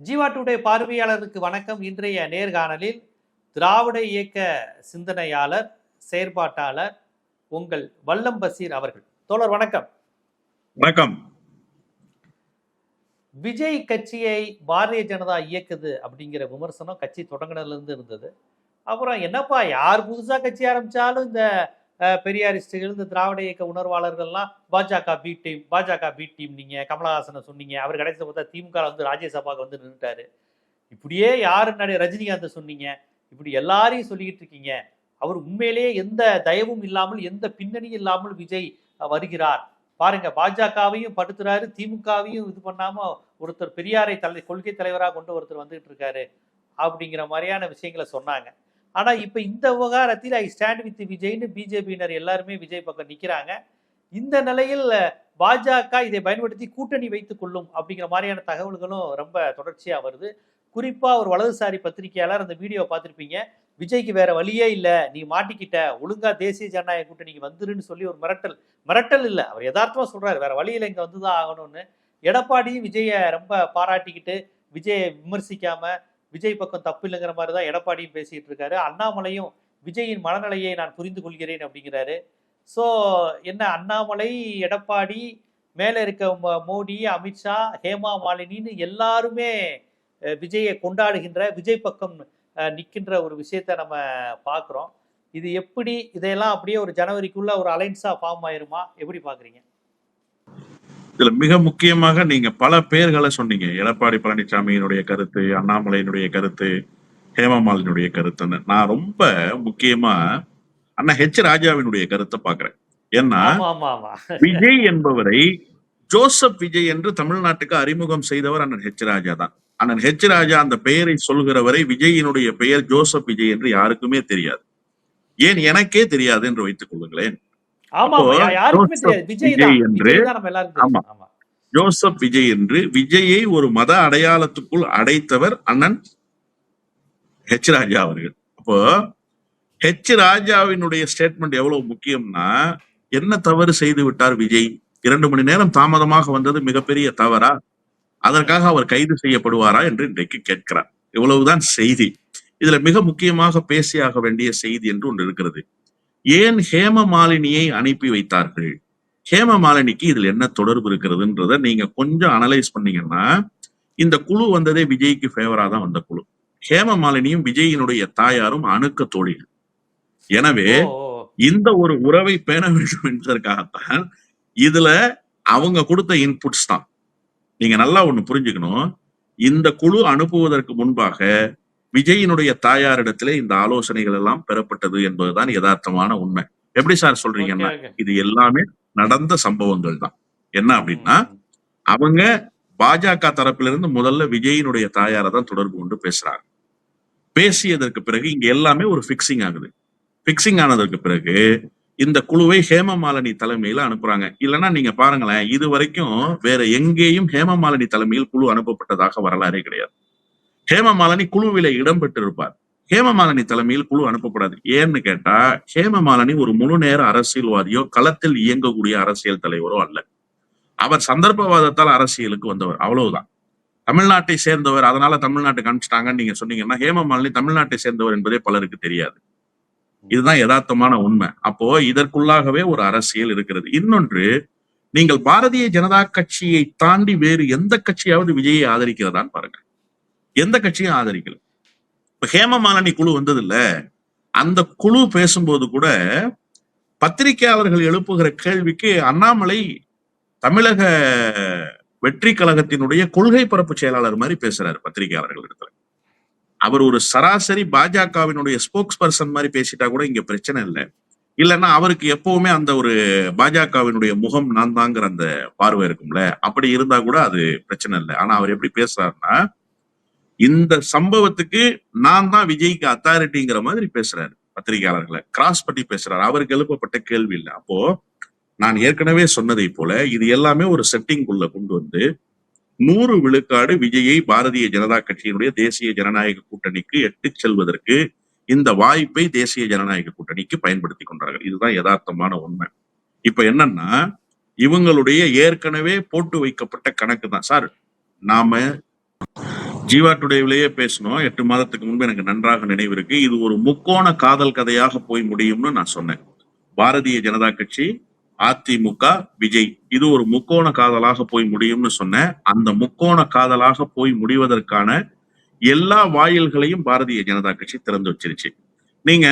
Jeeva today பார்வையாளருக்கு வணக்கம். இன்றைய நேர்காணலில் திராவிட இயக்க சிந்தனையாளர் செயற்பாட்டாளர் உங்கள் வல்லம் பசீர் அவர்கள். தோழர் வணக்கம். வணக்கம். விஜய் கட்சியை பாரதிய ஜனதா இயக்குது அப்படிங்கிற விமர்சனம் கட்சி தொடங்கினதுல இருந்து இருந்தது. அப்புறம் என்னப்பா யார் புதுசா கட்சி ஆரம்பிச்சாலும் இந்த பெரியாரிஸ்டுகள் இந்த திராவிட இயக்க உணர்வாளர்கள்லாம் பாஜக பி டீம் பாஜக பி டீம் நீங்கள் கமலஹாசனை சொன்னீங்க. அவர் கடைசியில் பார்த்தா திமுக வந்து ராஜ்யசபாக்கு வந்து நின்றுட்டாரு இப்படியே யாரு நடி ரஜினிகாந்த் சொன்னீங்க? இப்படி எல்லாரையும் சொல்லிக்கிட்டு இருக்கீங்க. அவர் உண்மையிலேயே எந்த தயவும் இல்லாமல் எந்த பின்னணியும் இல்லாமல் விஜய் வருகிறார். பாருங்க பாஜகவையும் படுத்துறாரு திமுகவையும் இது பண்ணாம ஒருத்தர் பெரியாரை தலை கொள்கை தலைவராக கொண்டு ஒருத்தர் வந்துகிட்டு இருக்காரு. அப்படிங்கிற மாதிரியான விஷயங்களை சொன்னாங்க. ஆனால் இப்போ இந்த விவகாரத்தில் ஐ ஸ்டாண்ட் வித் விஜய்னு பிஜேபியினர் எல்லாருமே விஜய் பக்கம் நிற்கிறாங்க இந்த நிலையில் பாஜக இதை பயன்படுத்தி கூட்டணி வைத்துக் கொள்ளும் அப்படிங்கிற மாதிரியான தகவல்களும் ரொம்ப தொடர்ச்சியாக வருது. குறிப்பாக ஒரு வலதுசாரி பத்திரிகையாளர் அந்த வீடியோ பார்த்துருப்பீங்க. விஜய்க்கு வேற வழியே இல்லை. நீ மாட்டிக்கிட்ட. ஒழுங்கா தேசிய ஜனநாயக கூட்டணிக்கு வந்துருன்னு சொல்லி ஒரு மிரட்டல். மிரட்டல் இல்லை. அவர் யதார்த்தமாக சொல்றாரு. வேற இங்கே வந்து வந்துதான் ஆகணும்னு. எடப்பாடியும் விஜய ரொம்ப பாராட்டிக்கிட்டு விஜயை விமர்சிக்காம விஜய் பக்கம் தப்பு இல்லைங்கிற மாதிரி தான் எடப்பாடியும் பேசிகிட்டு இருக்காரு. அண்ணாமலையும் விஜயின் மனநிலையை நான் புரிந்து கொள்கிறேன் அப்படிங்கிறாரு. ஸோ என்ன அண்ணாமலை எடப்பாடி மேலே இருக்க மோடி அமித்ஷா ஹேமா மாலினின்னு எல்லாருமே விஜயை கொண்டாடுகின்ற விஜய் பக்கம் நிற்கின்ற ஒரு விஷயத்த நம்ம பார்க்குறோம் இது எப்படி இதையெல்லாம் அப்படியே ஒரு ஜனவரிக்குள்ளே ஒரு அலைன்ஸாக ஃபார்ம் ஆயிருமா? எப்படி பார்க்குறீங்க இதுல மிக முக்கியமாக நீங்க பல பேர்களை சொன்னீங்க. எடப்பாடி பழனிசாமியினுடைய கருத்து அண்ணாமலையினுடைய கருத்து ஹேமமாலினுடைய கருத்துன்னு. நான் ரொம்ப முக்கியமா அண்ணா ஹெச் ராஜாவினுடைய கருத்தை பாக்குறேன் ஏன்னா விஜய் என்பவரை ஜோசப் விஜய் என்று தமிழ்நாட்டுக்கு அறிமுகம் செய்தவர் அண்ணன் ஹெச் ராஜா தான். அண்ணன் ஹெச் ராஜா அந்த பெயரை சொல்கிற வரை விஜயினுடைய பெயர் ஜோசப் விஜய் என்று யாருக்குமே தெரியாது. ஏன் எனக்கே தெரியாது என்று வைத்துக் கொள்ளுங்களேன். ஜோசப் விஜய் என்று விஜயை ஒரு மத அடையாளத்துக்குள் அடைத்தவர் அண்ணன் ஹெச் ராஜா அவர்கள். அப்போ ஹெச் ராஜாவினுடைய ஸ்டேட்மெண்ட் எவ்வளவு முக்கியம்னா என்ன தவறு செய்து விட்டார் விஜய்? இரண்டு மணி நேரம் தாமதமாக வந்தது மிகப்பெரிய தவறா? அதற்காக அவர் கைது செய்யப்படுவாரா என்று இன்றைக்கு கேட்கிறார். இவ்வளவுதான் செய்தி. இதுல மிக முக்கியமாக பேசியாக வேண்டிய செய்தி என்று ஒன்று இருக்கிறது. ஏன் ஹேம மாலினியை அனுப்பி வைத்தார்கள்? ஹேம மாலினிக்கு இதுல என்ன தொடர்பு இருக்கிறதுன்றத நீங்க கொஞ்சம் அனலைஸ் பண்ணீங்கன்னா இந்த குழு வந்ததே விஜய்க்கு ஃபேவரா தான் வந்த குழு. ஹேம மாலினியும் விஜயினுடைய தாயாரும் அணுக்க தோழிகள். எனவே. இந்த ஒரு உறவை பேண வேண்டும் என்பதற்காகத்தான் இதுல அவங்க கொடுத்த இன்புட்ஸ் தான். நீங்க நல்லா ஒண்ணு புரிஞ்சுக்கணும். இந்த குழு அனுப்புவதற்கு முன்பாக விஜயினுடைய தாயாரிடத்திலே இந்த ஆலோசனைகள் எல்லாம் பெறப்பட்டது என்பதுதான் யதார்த்தமான உண்மை. எப்படி சார் சொல்றீங்கன்னா. இது எல்லாமே நடந்த சம்பவங்கள் தான். என்ன அப்படின்னா அவங்க பாஜக தரப்பிலிருந்து முதல்ல விஜயினுடைய தாயாரை தான் தொடர்பு கொண்டு பேசுறாங்க. பேசியதற்கு பிறகு இங்க எல்லாமே ஒரு பிக்சிங் ஆகுது. பிக்சிங் ஆனதற்கு பிறகு இந்த குழுவை ஹேமமாலினி தலைமையில அனுப்புறாங்க. இல்லைன்னா நீங்க பாருங்களேன் இது வரைக்கும் வேற எங்கேயும் ஹேமமாலினி தலைமையில் குழு அனுப்பப்பட்டதாக வரலாறே கிடையாது. ஹேமமாலினி குழுவில இடம் பெற்றிருப்பார் ஹேமமாலினி தலைமையில் குழு அனுப்பப்படாது. ஏன்னு கேட்டா ஹேமமாலினி ஒரு முழு நேர அரசியல்வாதியோ களத்தில் இயங்கக்கூடிய அரசியல் தலைவரோ அல்ல. அவர் சந்தர்ப்பவாதத்தால் அரசியலுக்கு வந்தவர். அவ்வளவுதான். தமிழ்நாட்டை சேர்ந்தவர் அதனால தமிழ்நாட்டுக்கு அனுப்பிச்சிட்டாங்கன்னு நீங்க சொன்னீங்கன்னா ஹேமமாலினி தமிழ்நாட்டை சேர்ந்தவர் என்பதே பலருக்கு தெரியாது. இதுதான் யதார்த்தமான உண்மை. அப்போ இதற்குள்ளாகவே ஒரு அரசியல் இருக்கிறது. இன்னொன்று நீங்கள் பாரதிய ஜனதா கட்சியை தாண்டி வேறு எந்த கட்சியாவது விஜயை ஆதரிக்கிறதான் பாருங்க. எந்த கட்சியும் ஆதரிக்கல. இப்ப ஹேமமாலினி குழு வந்தது இல்ல அந்த குழு பேசும்போது கூட பத்திரிகையாளர்கள் எழுப்புகிற கேள்விக்கு அண்ணாமலை தமிழக வெற்றி கழகத்தினுடைய கொள்கை பரப்பு செயலாளர் மாதிரி பேசுறாரு பத்திரிகையாளர்கள் இடத்துல. அவர் ஒரு சராசரி பாஜகவினுடைய ஸ்போக்ஸ் பர்சன் மாதிரி பேசிட்டா கூட இங்க பிரச்சனை இல்லை. இல்லைன்னா அவருக்கு எப்பவுமே அந்த ஒரு பாஜகவினுடைய முகம் நான் தாங்கிற அந்த பார்வை இருக்கும்ல. அப்படி இருந்தா கூட அது பிரச்சனை இல்லை. ஆனா அவர் எப்படி பேசுறாருன்னா இந்த சம்பவத்துக்கு நான் தான் விஜய்க்கு அத்தாரிட்டிங்கிற மாதிரி பேசுறாரு பத்திரிகையாளர்களை. கிராஸ் பண்ணி பேசுறாரு. அவருக்கு எழுப்பப்பட்ட கேள்வி இல்லை. அப்போ நான் ஏற்கனவே சொன்னதை போல இது எல்லாமே ஒரு செட்டிங்குள்ள கொண்டு வந்து நூறு விழுக்காடு விஜயை பாரதிய ஜனதா கட்சியினுடைய தேசிய ஜனநாயக கூட்டணிக்கு எட்டு செல்வதற்கு இந்த வாய்ப்பை தேசிய ஜனநாயக கூட்டணிக்கு பயன்படுத்தி கொண்டார்கள். இதுதான் யதார்த்தமான உண்மை. இப்ப என்னன்னா இவங்களுடைய ஏற்கனவே போட்டு வைக்கப்பட்ட கணக்கு தான். சார் நாம ஜீவா டுடேவிலேயே பேசணும். எட்டு மாதத்துக்கு முன்பு எனக்கு நன்றாக நினைவு இருக்கு. இது ஒரு முக்கோண காதல் கதையாக போய் முடியும்னு நான் சொன்னேன். பாரதிய ஜனதா கட்சி அதிமுக விஜய் இது ஒரு முக்கோண காதலாக போய் முடியும்னு சொன்னேன். அந்த முக்கோண காதலாக போய் முடிவதற்கான எல்லா வாயில்களையும் பாரதிய ஜனதா கட்சி திறந்து வச்சிருச்சு. நீங்க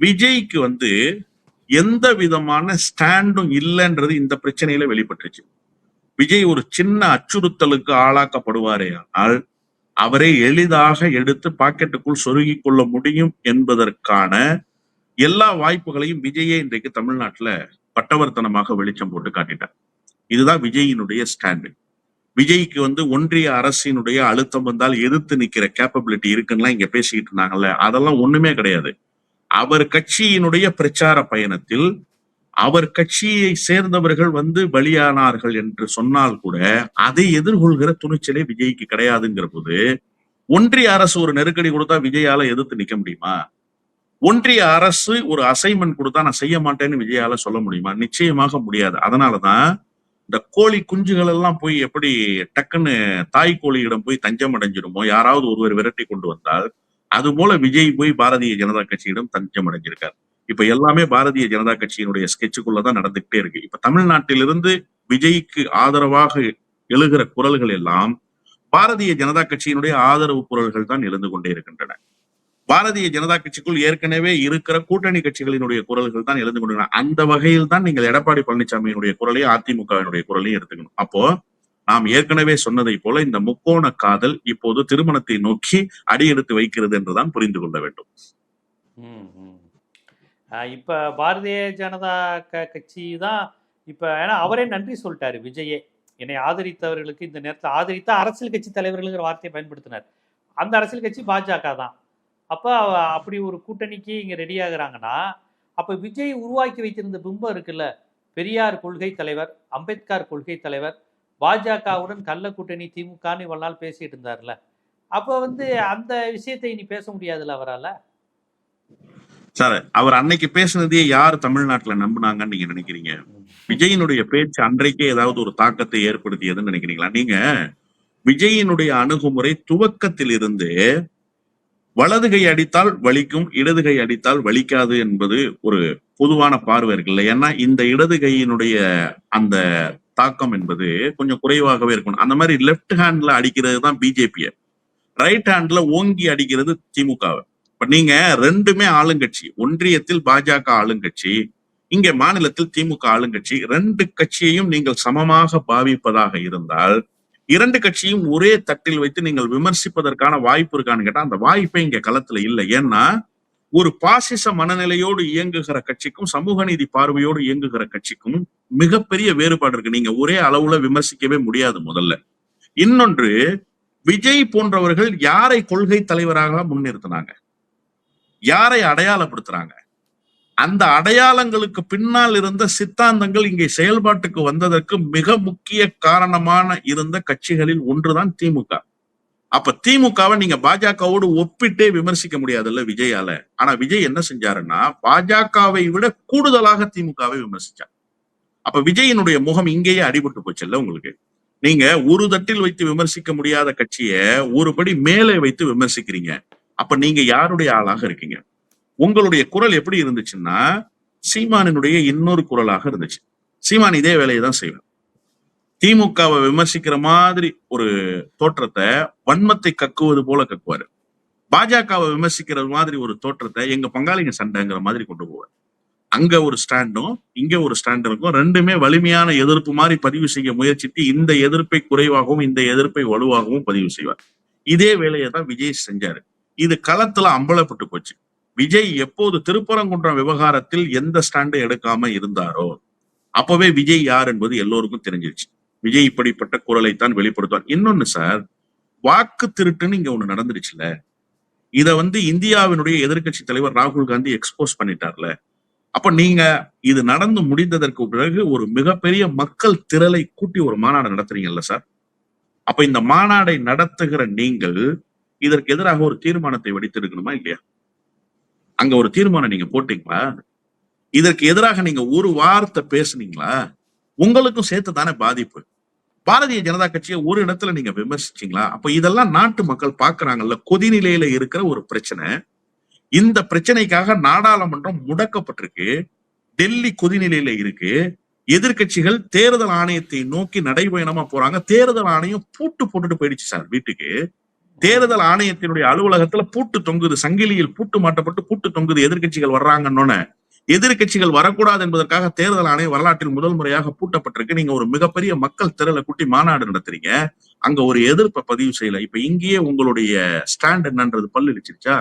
விஜய்க்கு வந்து எந்த விதமான ஸ்டாண்டும் இல்லைன்றது இந்த பிரச்சனையில வெளிப்பட்டுருச்சு. விஜய் ஒரு சின்ன அச்சுறுத்தலுக்கு ஆளாக்கப்படுவாரே ஆனால் அவரை எளிதாக எடுத்து பாக்கெட்டுக்குள் சொருகிக் கொள்ள முடியும் என்பதற்கான எல்லா வாய்ப்புகளையும் விஜயே இன்றைக்கு தமிழ்நாட்டுல பட்டவர்த்தனமாக வெளிச்சம் போட்டு காட்டிட்டார். இதுதான் விஜயினுடைய ஸ்டாண்டு விஜய்க்கு வந்து ஒன்றிய அரசினுடைய அழுத்தம் வந்தால் எதிர்த்து நிக்கிற கேப்பபிலிட்டி இருக்குன்னா இங்க பேசிக்கிட்டு இருந்தாங்கல்ல அதெல்லாம் ஒண்ணுமே கிடையாது. அவர் கட்சியினுடைய பிரச்சார பயணத்தில் அவர் கட்சியை சேர்ந்தவர்கள் வந்து பலியானார்கள் என்று சொன்னால் கூட அதை எதிர்கொள்கிற துணிச்சலே விஜய்க்கு கிடையாதுங்கிற போது ஒன்றிய அரசு ஒரு நெருக்கடி கொடுத்தா விஜயால எதிர்த்து நிக்க முடியுமா? ஒன்றிய அரசு ஒரு அசைன்மெண்ட் கொடுத்தா நான் செய்ய மாட்டேன்னு விஜயால சொல்ல முடியுமா? நிச்சயமாக முடியாது. அதனாலதான் இந்த கோழி குஞ்சுகள் எல்லாம் போய் எப்படி டக்குன்னு தாய் கோழியிடம் போய் தஞ்சம் அடைஞ்சிருமோ யாராவது ஒருவர் விரட்டி கொண்டு வந்தால் அது போல விஜய் போய் பாரதிய ஜனதா கட்சியிடம் தஞ்சம் அடைஞ்சிருக்கார். இப்ப எல்லாமே பாரதிய ஜனதா கட்சியினுடைய ஸ்கெட்சுக்குள்ளதான் நடந்துகிட்டே இருக்கு. இப்ப தமிழ்நாட்டிலிருந்து விஜய்க்கு ஆதரவாக எழுகிற குரல்கள் எல்லாம் பாரதிய ஜனதா கட்சியினுடைய ஆதரவு குரல்கள் தான் எழுந்து கொண்டே இருக்கின்றன. பாரதிய ஜனதா கட்சிக்குள் ஏற்கனவே இருக்கிற கூட்டணி கட்சிகளினுடைய குரல்கள் தான் எழுந்து கொண்டு அந்த வகையில் தான் நீங்கள் எடப்பாடி பழனிசாமியினுடைய குரலையும் அதிமுகவினுடைய குரலையும் எடுத்துக்கணும். அப்போ நாம் ஏற்கனவே சொன்னதை போல இந்த முக்கோண காதல் இப்போது திருமணத்தை நோக்கி அடியெடுத்து வைக்கிறது என்றுதான் புரிந்து கொள்ள வேண்டும். இப்போ பாரதிய ஜனதா க கட்சி தான் இப்போ ஏன்னா அவரே நன்றி சொல்லிட்டாரு விஜயே என்னை ஆதரித்தவர்களுக்கு இந்த நேரத்தில் ஆதரித்த அரசியல் கட்சி தலைவர்களுங்கிற வார்த்தையை பயன்படுத்தினார். அந்த அரசியல் கட்சி பாஜக தான். அப்போ அப்படி ஒரு கூட்டணிக்கு இங்கே ரெடி ஆகுறாங்கன்னா அப்போ விஜய் உருவாக்கி வைத்திருந்த பிம்பம் இருக்குல்ல பெரியார் கொள்கை தலைவர் அம்பேத்கர் கொள்கை தலைவர் பாஜகவுடன் கள்ள கூட்டணி திமுகன்னு இவ்வளவு நாள் பேசிட்டு இருந்தார்ல அப்போ வந்து அந்த விஷயத்தை இனி பேச முடியாதுல்ல அவரால்? சார் அவர் அன்னைக்கு பேசினதே யார் தமிழ்நாட்டுல நம்புனாங்கன்னு நீங்க நினைக்கிறீங்க? விஜயினுடைய பேச்சு அன்றைக்கே ஏதாவது ஒரு தாக்கத்தை ஏற்படுத்தியதுன்னு நினைக்கிறீங்களா? நீங்க விஜயினுடைய அணுகுமுறை துவக்கத்தில் இருந்து வலது கை அடித்தால் வலிக்கும் இடது கை அடித்தால் வலிக்காது என்பது ஒரு பொதுவான பார்வை இருக்குல்ல ஏன்னா இந்த இடது கையினுடைய அந்த தாக்கம் என்பது கொஞ்சம் குறைவாகவே இருக்கணும். அந்த மாதிரி லெஃப்ட் ஹேண்ட்ல அடிக்கிறது தான் பிஜேபியை. ரைட் ஹேண்ட்ல ஓங்கி அடிக்கிறது திமுகவை. இப்ப நீங்க ரெண்டுமே ஆளுங்கட்சி ஒன்றியத்தில் பாஜக ஆளுங்கட்சி இங்க மாநிலத்தில் திமுக ஆளுங்கட்சி ரெண்டு கட்சியையும் நீங்கள் சமமாக பாவிப்பதாக இருந்தால் இரண்டு கட்சியும் ஒரே தட்டில் வைத்து நீங்கள் விமர்சிப்பதற்கான வாய்ப்பு இருக்கான்னு கேட்டா அந்த வாய்ப்பே இங்க களத்துல இல்லை. ஏன்னா ஒரு பாசிச மனநிலையோடு இயங்குகிற கட்சிக்கும் சமூக நீதி பார்வையோடு இயங்குகிற கட்சிக்கும் மிகப்பெரிய வேறுபாடு இருக்கு. நீங்க ஒரே அளவுல விமர்சிக்கவே முடியாது முதல்ல. இன்னொன்று விஜய் போன்றவர்கள் யாரை கொள்கை தலைவராக முன்னிறுத்தினாங்க? யாரை அடையாளப்படுத்துறாங்க? அந்த அடையாளங்களுக்கு பின்னால் இருந்த சித்தாந்தங்கள் இங்கே செயல்பாட்டுக்கு வந்ததற்கு மிக முக்கிய காரணமான இருந்த கட்சிகளில் ஒன்றுதான் திமுக. அப்ப திமுகவை நீங்க பாஜகவோடு ஒப்பிட்டே விமர்சிக்க முடியாதுல்ல விஜயால. ஆனா விஜய் என்ன செஞ்சாருன்னா பாஜகவை விட கூடுதலாக திமுகவை விமர்சிச்சார். அப்ப விஜயனுடைய முகம் இங்கேயே அடிபட்டு போச்சுல்ல உங்களுக்கு? நீங்க ஒரு தட்டில் வைத்து விமர்சிக்க முடியாத கட்சியை ஒரு படி மேலே வைத்து விமர்சிக்கிறீங்க. அப்ப நீங்க யாருடைய ஆளாக இருக்கீங்க? உங்களுடைய குரல் எப்படி இருந்துச்சுன்னா சீமானினுடைய இன்னொரு குரலாக இருந்துச்சு. சீமான் இதே வேலையை தான் செய்வேன் திமுகவை விமர்சிக்கிற மாதிரி ஒரு தோற்றத்தை வன்மத்தை கக்குவது போல கக்குவாரு. பாஜகவை விமர்சிக்கிற மாதிரி ஒரு தோற்றத்தை எங்க பங்காளிங்க சண்டைங்கிற மாதிரி கொண்டு போவார். அங்க ஒரு ஸ்டாண்டும் இங்க ஒரு ஸ்டாண்ட் இருக்கும் ரெண்டுமே வலிமையான எதிர்ப்பு மாதிரி பதிவு செய்ய முயற்சித்து இந்த எதிர்ப்பை குறைவாகவும் இந்த எதிர்ப்பை வலுவாகவும் பதிவு செய்வார். இதே வேலையை தான் விஜய் செஞ்சாரு. இது களத்துல அம்பலப்பட்டு போச்சு. விஜய் எப்போது திருப்பரங்குன்றம் விவகாரத்தில் எந்த ஸ்டாண்டு எடுக்காம இருந்தாரோ அப்பவே விஜய் யார் என்பது எல்லோருக்கும் தெரிஞ்சிருச்சு. விஜய் இப்படிப்பட்ட குரலைத்தான் வெளிப்படுத்துவார். இன்னொன்னு சார் வாக்கு திருட்டுன்னு இங்க ஒண்ணு நடந்துருச்சுல இத வந்து இந்தியாவினுடைய எதிர்க்கட்சி தலைவர் ராகுல் காந்தி எக்ஸ்போஸ் பண்ணிட்டார்ல. அப்ப நீங்க இது நடந்து முடிந்ததற்கு பிறகு ஒரு மிகப்பெரிய மக்கள் திரளை கூட்டி ஒரு மாநாடு நடத்துறீங்கல்ல சார்? அப்ப இந்த மாநாடை நடத்துகிற நீங்கள் இதற்கு எதிராக ஒரு தீர்மானத்தை வெடித்திருக்கணுமா இல்லையா? அங்க ஒரு தீர்மானம் நீங்க போட்டீங்களா? இதற்கு எதிராக நீங்க ஒரு வார்த்தை பேசுனீங்களா? உங்களுக்கும் சேர்த்து தானே பாதிப்பு. பாரதிய ஜனதா கட்சியை ஒரு இடத்துல நீங்க விமர்சிச்சீங்களா? அப்ப இதெல்லாம் நாட்டு மக்கள் பாக்குறாங்கல்ல கொதிநிலையில இருக்கிற ஒரு பிரச்சனை. இந்த பிரச்சனைக்காக நாடாளுமன்றம் முடக்கப்பட்டிருக்கு டெல்லி கொதிநிலையில இருக்கு. எதிர்க்கட்சிகள் தேர்தல் ஆணையத்தை நோக்கி நடைபயணமா போறாங்க. தேர்தல் ஆணையம் பூட்டு போட்டுட்டு போயிடுச்சு சார் வீட்டுக்கு. தேர்தல் ஆணையத்தினுடைய அலுவலகத்துல பூட்டு தொங்குது சங்கிலியில் பூட்டு மாட்டப்பட்டு பூட்டு தொங்குது எதிர்கட்சிகள் வர்றாங்கன்னு எதிர்க்கட்சிகள் வரக்கூடாது என்பதற்காக தேர்தல் ஆணையம் வரலாற்றில் முதல் முறையாக பூட்டப்பட்டிருக்கு. நீங்க ஒரு மிகப்பெரிய மக்கள் திரளை கூட்டி மாநாடு நடத்துறீங்க. அங்க ஒரு எதிர்ப்பை பதிவு செய்யல. இப்ப இங்கேயே உங்களுடைய ஸ்டாண்ட் என்னன்றது பல்லு இடிச்சிருச்சா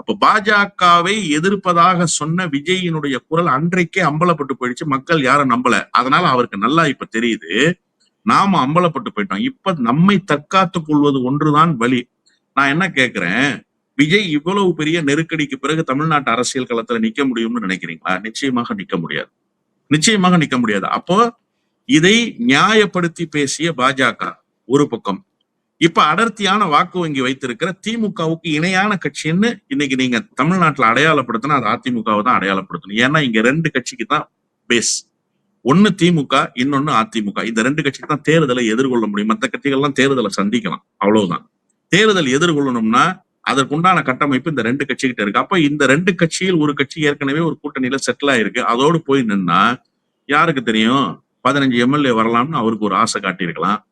அப்ப பாஜகவை எதிர்ப்பதாக சொன்ன விஜயினுடைய குரல் அன்றைக்கே அம்பலப்பட்டு போயிடுச்சு. மக்கள் யாரும் நம்பல. அதனால அவருக்கு நல்லா இப்ப தெரியுது. நாம அம்பலப்பட்டு போயிட்டோம். இப்ப நம்மை தற்காத்துக் கொள்வது ஒன்றுதான் வழி. நான் என்ன கேக்குறேன்? விஜய் இவ்வளவு பெரிய நெருக்கடிக்கு பிறகு தமிழ்நாட்டு அரசியல் களத்துல நிக்க முடியும்னு நினைக்கிறீங்களா? நிச்சயமாக நிக்க முடியாது. நிச்சயமாக நிக்க முடியாது. அப்போ இதை நியாயப்படுத்தி பேசிய பாஜக ஒரு பக்கம். இப்ப அடர்த்தியான வாக்கு வங்கி வைத்திருக்கிற திமுகவுக்கு இணையான கட்சின்னு இன்னைக்கு நீங்க தமிழ்நாட்டுல அடையாளப்படுத்தினா அது அதிமுகவை தான் அடையாளப்படுத்தணும். ஏன்னா இங்க ரெண்டு கட்சிக்கு தான் பேஸ் ஒன்னு திமுக இன்னொன்னு அதிமுக. இந்த ரெண்டு கட்சிக்கு தான் தேர்தலை எதிர்கொள்ள முடியும். மற்ற கட்சிகள்லாம் தேர்தலை சந்திக்கலாம். அவ்வளவுதான். தேர்தல் எதிர்கொள்ளணும்னா அதற்குண்டான கட்டமைப்பு இந்த ரெண்டு கட்சிகிட்ட இருக்கு. அப்ப இந்த ரெண்டு கட்சியில் ஒரு கட்சி ஏற்கனவே ஒரு கூட்டணியில செட்டில் ஆயிருக்கு. அதோடு போய் நின்னா யாருக்கு தெரியும்? பதினஞ்சு எம்எல்ஏ வரலாம்னு அவருக்கு ஒரு ஆசை காட்டியிருக்கலாம்.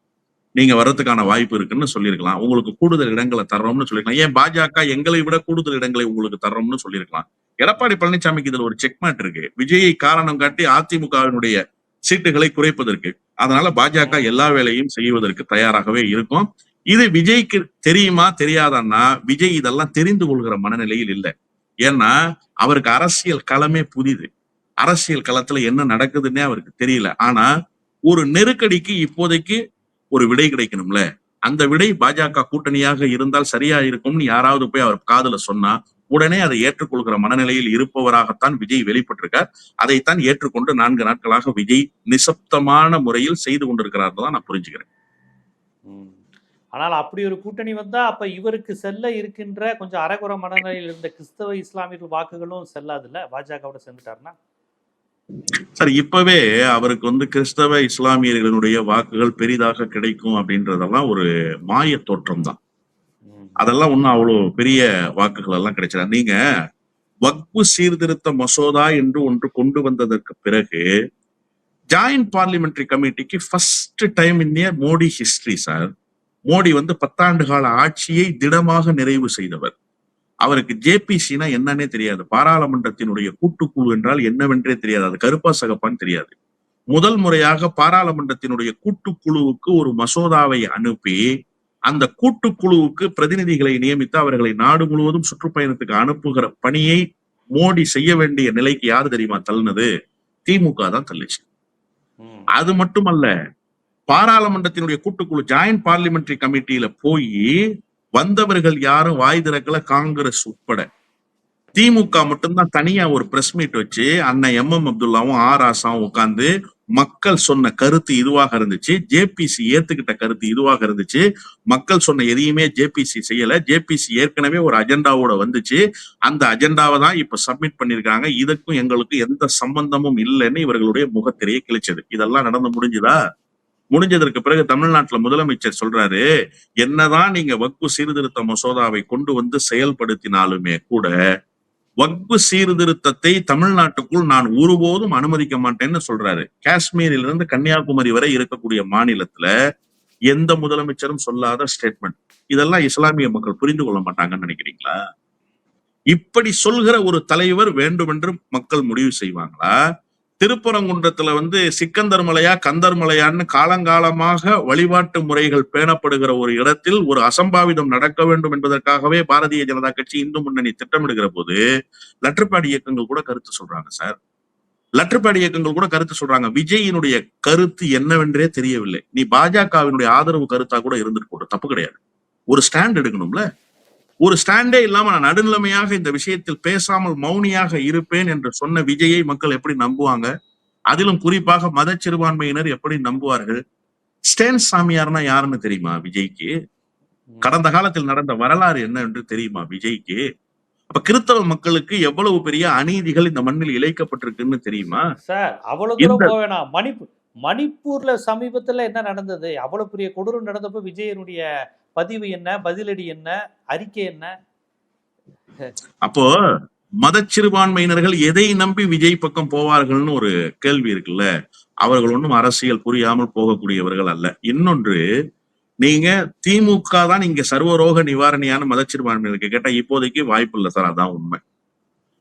நீங்க வர்றதுக்கான வாய்ப்பு இருக்குன்னு சொல்லியிருக்கலாம். உங்களுக்கு கூடுதல் இடங்களை தர்றோம்னு சொல்லிருக்கலாம் ஏன் பாஜக எங்களை விட கூடுதல் இடங்களை உங்களுக்கு தர்றோம்னு சொல்லியிருக்கலாம். எடப்பாடி பழனிசாமிக்கு இதுல ஒரு செக்மேட் இருக்கு. விஜயை காரணம் காட்டி அதிமுகவினுடைய சீட்டுகளை குறைப்பதற்கு. அதனால பாஜக எல்லா வேலையும் செய்வதற்கு தயாராகவே இருக்கும். இது விஜய்க்கு தெரியுமா தெரியாதான்னா விஜய் இதெல்லாம் தெரிந்து கொள்கிற மனநிலையில் இல்லை. ஏன்னா அவருக்கு அரசியல் களமே புதிது. அரசியல் களத்துல என்ன நடக்குதுன்னே அவருக்கு தெரியல. ஆனா ஒரு நெருக்கடிக்கு இப்போதைக்கு ஒரு விடை கிடைக்கணும்ல? அந்த விடை பாஜக கூட்டணியாக இருந்தால் சரியா இருக்கும்னு யாராவது போய் அவர் காதல சொன்னா உடனே அதை ஏற்றுக்கொள்கிற மனநிலையில் இருப்பவராகத்தான் விஜய் வெளிப்பட்டிருக்கார். அதைத்தான் ஏற்றுக்கொண்டு நான்கு நாட்களாக விஜய் நிசப்தமான முறையில் செய்து கொண்டிருக்கிறார் தான் நான் புரிஞ்சுக்கிறேன். ஆனால் அப்படி ஒரு கூட்டணி வந்தா அப்ப இவருக்கு செல்ல இருக்கின்ற கொஞ்சம் அரகுற மனநிலையில் இருந்த கிறிஸ்தவ இஸ்லாமியர்கள் வாக்குகளும் செல்லாதுல்ல? பாஜகவோட சேர்ந்துட்டாருன்னா? சார் இப்பவே அவருக்கு வந்து கிறிஸ்தவ இஸ்லாமியர்களுடைய வாக்குகள் பெரிதாக கிடைக்கும் அப்படின்றதெல்லாம் ஒரு மாய தோற்றம் தான் அதெல்லாம் ஒன்றும் அவ்வளோ பெரிய வாக்குகள் எல்லாம் கிடைச்சது நீங்க வக்பு சீர்திருத்த மசோதா என்று ஒன்று கொண்டு வந்ததற்கு பிறகு joint parliamentary கமிட்டிக்கு first time in Modi history sir Modi வந்து பத்தாண்டு கால ஆட்சியை திடமாக நிறைவு செய்தவர். அவருக்கு ஜேபிசினா என்னன்னே தெரியாது. பாராளுமன்றத்தினுடைய கூட்டுக்குழு என்றால் என்னவென்றே தெரியாது. அது கருப்பா சகப்பான்னு தெரியாது. முதல் முறையாக பாராளுமன்றத்தினுடைய கூட்டுக்குழுவுக்கு ஒரு மசோதாவை அனுப்பி அந்த கூட்டுக்குழுவுக்கு பிரதிநிதிகளை நியமித்து அவர்களை நாடு முழுவதும் சுற்றுப்பயணத்துக்கு அனுப்புகிற பணியை மோடி செய்ய வேண்டிய நிலைக்கு யார் தெரியுமா தள்ளினது? திமுக தான் தள்ளிச்சு. அது மட்டுமல்ல பாராளுமன்றத்தினுடைய கூட்டுக்குழு ஜாயிண்ட் பார்லிமெண்டரி கமிட்டியில போய் வந்தவர்கள் யாரும் வாய் திறக்கல காங்கிரஸ் உட்பட. திமுக மட்டும்தான் தனியா ஒரு பிரஸ் மீட் வச்சு அண்ணன் எம் எம் அப்துல்லாவும் ஆர் ஆசாவும் உட்காந்து மக்கள் சொன்ன கருத்து இதுவாக இருந்துச்சு. ஜேபிசி ஏத்துக்கிட்ட கருத்து இதுவாக இருந்துச்சு. மக்கள் சொன்ன எதையுமே ஜேபிசி செய்யல. ஜேபிசி ஏற்கனவே ஒரு அஜெண்டாவோட வந்துச்சு. அந்த அஜெண்டாவை தான் இப்ப சப்மிட் பண்ணிருக்காங்க. இதுக்கும் எங்களுக்கும் எந்த சம்பந்தமும் இல்லைன்னு இவர்களுடைய முகத்திரையை கிழிச்சது. இதெல்லாம் நடந்து முடிஞ்சுதா? முடிஞ்சதற்கு பிறகு தமிழ்நாட்டுல முதலமைச்சர் சொல்றாரு என்னதான் நீங்க வக்பு சீர்திருத்த மசோதாவை கொண்டு வந்து செயல்படுத்தினாலுமே கூட வக்பு சீர்திருத்தத்தை தமிழ்நாட்டுக்குள் நான் ஒருபோதும் அனுமதிக்க மாட்டேன்னு சொல்றாரு. காஷ்மீரிலிருந்து கன்னியாகுமரி வரை இருக்கக்கூடிய மாநிலத்துல எந்த முதலமைச்சரும் சொல்லாத ஸ்டேட்மெண்ட் இதெல்லாம் இஸ்லாமிய மக்கள் புரிந்து கொள்ள மாட்டாங்கன்னு நினைக்கிறீங்களா? இப்படி சொல்கிற ஒரு தலைவர் வேண்டுமென்று மக்கள் முடிவு செய்வாங்களா? திருப்பரங்குன்றத்துல வந்து சிக்கந்தர் மலையா கந்தர் மலையான்னு காலங்காலமாக வழிபாட்டு முறைகள் பேணப்படுகிற ஒரு இடத்தில் ஒரு அசம்பாவிதம் நடக்க வேண்டும் என்பதற்காகவே பாரதிய ஜனதா கட்சி இந்து முன்னணி திட்டமிடுகிற போது லற்றுப்பாடி இயக்கங்கள் கூட கருத்து சொல்றாங்க சார். லற்றுப்பாடி இயக்கங்கள் கூட கருத்து சொல்றாங்க. விஜயினுடைய கருத்து என்னவென்றே தெரியவில்லை. நீ பாஜகவினுடைய ஆதரவு கருத்தா கூட இருந்துட்டு போட்டு தப்பு கிடையாது. ஒரு ஸ்டாண்ட் எடுக்கணும்ல. ஒரு ஸ்டாண்டே இல்லாம நான் நடுநிலைமையாக இந்த விஷயத்தில் பேசாமல் மௌனியாக இருப்பேன் என்று சொன்ன விஜயை மக்கள் எப்படி நம்புவாங்க? அதிலும் குறிப்பாக மத சிறுபான்மையினர் எப்படி நம்புவார்கள்? ஸ்டேன் சாமியார்னா யாருன்னு தெரியுமா விஜய்க்கு. கடந்த காலத்தில் நடந்த வரலாறு என்ன என்று தெரியுமா விஜய்க்கு? அப்ப கிறிஸ்தவ மக்களுக்கு எவ்வளவு பெரிய அநீதிகள் இந்த மண்ணில் இழைக்கப்பட்டிருக்குன்னு தெரியுமா? சார் அவ்வளவு தூரம் வேணாம். மணிப்பூர் மணிப்பூர்ல சமீபத்துல என்ன நடந்தது? அவ்வளவு பெரிய கொடூரம் நடந்தப்போ விஜயனுடைய பதிவு என்ன பதிலடி என்ன அறிக்கை என்ன? அப்போ மத சிறுபான்மையினர்கள் எதை நம்பி விஜய் பக்கம் போவார்கள்னு ஒரு கேள்வி இருக்குல்ல? அவர்கள் ஒன்றும் அரசியல் புரியாமல் போகக்கூடியவர்கள் அல்ல. இன்னொன்று நீங்க திமுக தான் இங்க சர்வரோக நிவாரணியான மதச்சிறுபான்மையினருக்கு கேட்டா இப்போதைக்கு வாய்ப்பு இல்லை சார் அதான் உண்மை.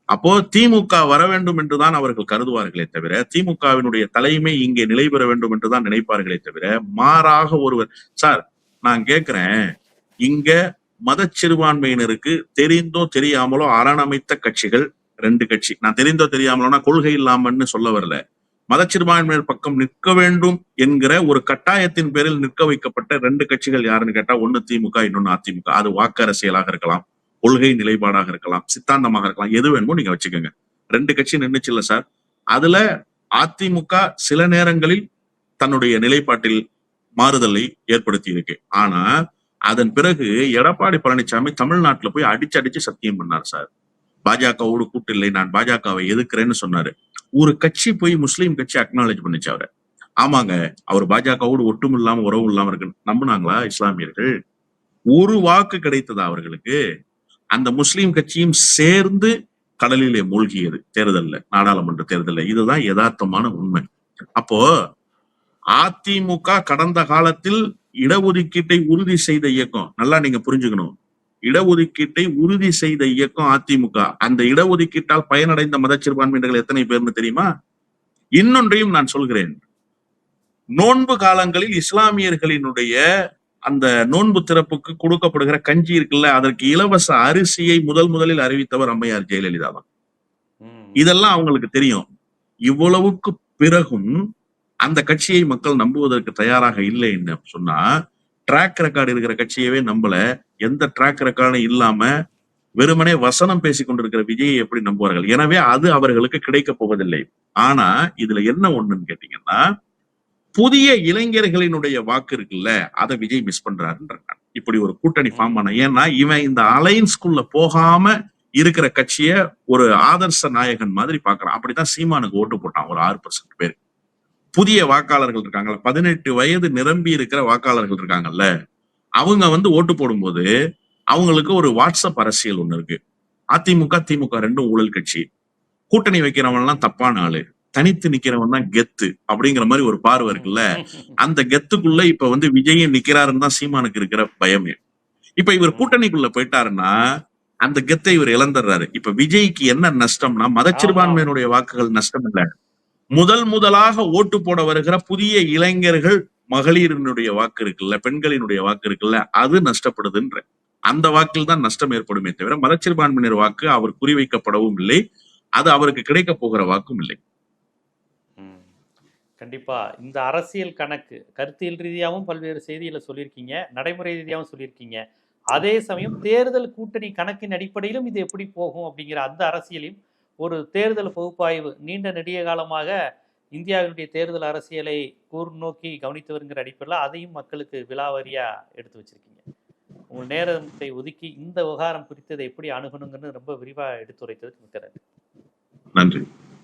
அப்போ திமுக வர வேண்டும் என்றுதான் அவர்கள் கருதுவார்களே தவிர திமுகவினுடைய தலைமை இங்கே நிலை பெற வேண்டும் என்றுதான் நினைப்பார்களே தவிர மாறாக ஒருவர் சார் நான் கேக்குறேன். இங்க மத சிறுபான்மையினருக்கு தெரிந்தோ தெரியாமலோ அரணமைத்த கட்சிகள் ரெண்டு கட்சி. நான் தெரிந்தோ தெரியாமலோனா கொள்கை இல்லாமன்னு சொல்ல வரல. மத சிறுபான்மையினர் பக்கம் நிற்க வேண்டும் என்கிற ஒரு கட்டாயத்தின் பேரில் நிற்க வைக்கப்பட்ட ரெண்டு கட்சிகள் யாருன்னு கேட்டா ஒண்ணு திமுக இன்னொன்னு அதிமுக. அது வாக்கு அரசியலாக இருக்கலாம் கொள்கை நிலைப்பாடாக இருக்கலாம் சித்தாந்தமாக இருக்கலாம். எது வேணுமோ நீங்க வச்சுக்கோங்க. ரெண்டு கட்சி நின்னுச்சு இல்ல சார். அதுல அதிமுக சில நேரங்களில் தன்னுடைய நிலைப்பாட்டில் மாறுதலை ஏற்படுத்தி இருக்கு ஆனா அதன் பிறகு எடப்பாடி பழனிசாமி தமிழ்நாட்டுல போய் அடிச்சு அடிச்சு சத்தியம் பண்ணார் சார். பாஜகவோடு கூட்டு இல்லை நான் பாஜகவை எதிர்க்கிறேன்னு சொன்னாரு. ஒரு கட்சி போய் முஸ்லீம் கட்சி அக்னாலேஜ் பண்ணிச்சு அவரை. ஆமாங்க அவர் பாஜகவோடு ஒட்டும் இல்லாம உறவு இல்லாம இருக்கு நம்பினாங்களா இஸ்லாமியர்கள்? ஒரு வாக்கு கிடைத்ததா அவர்களுக்கு? அந்த முஸ்லீம் கட்சியும் சேர்ந்து கடலிலே மூழ்கியது தேர்தல்ல நாடாளுமன்ற தேர்தல்ல. இதுதான் யதார்த்தமான உண்மை. அப்போ அதிமுக கடந்த காலத்தில் இடஒதுக்கீட்டை உறுதி செய்த இயக்கம். நல்லா நீங்க புரிஞ்சுக்கணும். இடஒதுக்கீட்டை உறுதி செய்த இயக்கம் அதிமுக. அந்த இடஒதுக்கீட்டால் பயனடைந்த மதச்சிறுபான்மையினர்கள் எத்தனை பேர்னு தெரியுமா? இன்னொன்றையும் நான் சொல்கிறேன். நோன்பு காலங்களில் இஸ்லாமியர்களினுடைய அந்த நோன்பு திறப்புக்கு கொடுக்கப்படுகிற கஞ்சி இருக்குல்ல அதற்கு இலவச அரிசியை முதல் முதலில் அறிவித்தவர் அம்மையார் ஜெயலலிதா தான். இதெல்லாம் அவங்களுக்கு தெரியும். இவ்வளவுக்கு பிறகும் அந்த கட்சியை மக்கள் நம்புவதற்கு தயாராக இல்லைன்னு சொன்னா ட்ராக் ரெக்கார்டு இருக்கிற கட்சியவே நம்பல. எந்த ட்ராக் ரெக்கார்டும் இல்லாம வெறுமனே வசனம் பேசி கொண்டிருக்கிற விஜயை எப்படி நம்புவார்கள்? எனவே அது அவர்களுக்கு கிடைக்க போவதில்லை. ஆனா இதுல என்ன ஒண்ணுன்னு கேட்டீங்கன்னா புதிய இளைஞர்களினுடைய வாக்கு இருக்குல்ல அதை விஜய் மிஸ் பண்றாருன்றாங்க இப்படி ஒரு கூட்டணி ஃபார்ம் பண்ண ஏன்னா இவன் இந்த அலையன்ஸ்குள்ள போகாம இருக்கிற கட்சிய ஒரு ஆதர்ச நாயகன் மாதிரி பாக்குறான் அப்படித்தான் சீமானுக்கு ஓட்டு போட்டான் ஒரு ஆறு பர்சன்ட் பேருக்கு புதிய வாக்காளர்கள் இருக்காங்கல்ல. பதினெட்டு வயது நிரம்பி இருக்கிற வாக்காளர்கள் இருக்காங்கல்ல. அவங்க வந்து ஓட்டு போடும்போது அவங்களுக்கு ஒரு வாட்ஸ்அப் அரசியல் ஒண்ணு இருக்கு. அதிமுக திமுக ரெண்டும் ஊழல் கட்சி. கூட்டணி வைக்கிறவன் எல்லாம் தப்பான ஆளு. தனித்து நிக்கிறவன் தான் கெத்து அப்படிங்கிற மாதிரி ஒரு பார்வை இருக்குல்ல. அந்த கெத்துக்குள்ள இப்ப வந்து விஜயும் நிக்கிறாருன்னு தான் சீமானுக்கு இருக்கிற பயமே. இப்ப இவர் கூட்டணிக்குள்ள போயிட்டாருன்னா அந்த கெத்தை இவர் இழந்துடுறாரு. இப்ப விஜய்க்கு என்ன நஷ்டம்னா மதச்சிறுபான்மையினுடைய வாக்குகள் நஷ்டம் இல்ல. முதல் முதலாக ஓட்டு போட வருகிற புதிய இளைஞர்கள் மகளிரினுடைய வாக்கு இருக்குல்ல பெண்களினுடைய வாக்கு இருக்குல்ல அது நஷ்டப்படுதுன்ற. அந்த வாக்கில் தான் நஷ்டம் ஏற்படுமே தவிர மதச்சிறுபான்மையினர் வாக்கு அவர் குறிவைக்கப்படவும் இல்லை அது அவருக்கு கிடைக்க போகிற வாக்கும் இல்லை. கண்டிப்பா. இந்த அரசியல் கணக்கு கருத்தியல் ரீதியாகவும் பல்வேறு செய்திகளை சொல்லியிருக்கீங்க நடைமுறை ரீதியாகவும் சொல்லியிருக்கீங்க. அதே சமயம் தேர்தல் கூட்டணி கணக்கின் அடிப்படையிலும் இது எப்படி போகும் அப்படிங்கிற அந்த அரசியலையும் ஒரு தேர்தல் பகுப்பாய்வு நீண்ட நெடிய காலமாக இந்தியாவினுடைய தேர்தல் அரசியலை கூர்நோக்கி கவனித்து வருங்கிற அடிப்படையில் அதையும் மக்களுக்கு விலாவாரியா எடுத்து வச்சிருக்கீங்க. உங்கள் நேரத்தை ஒதுக்கி இந்த விவகாரம் குறித்து இதை எப்படி அணுகணுங்கன்னு ரொம்ப விரிவாக எடுத்துரைத்ததுக்கு மிக்க நன்றி. நன்றி.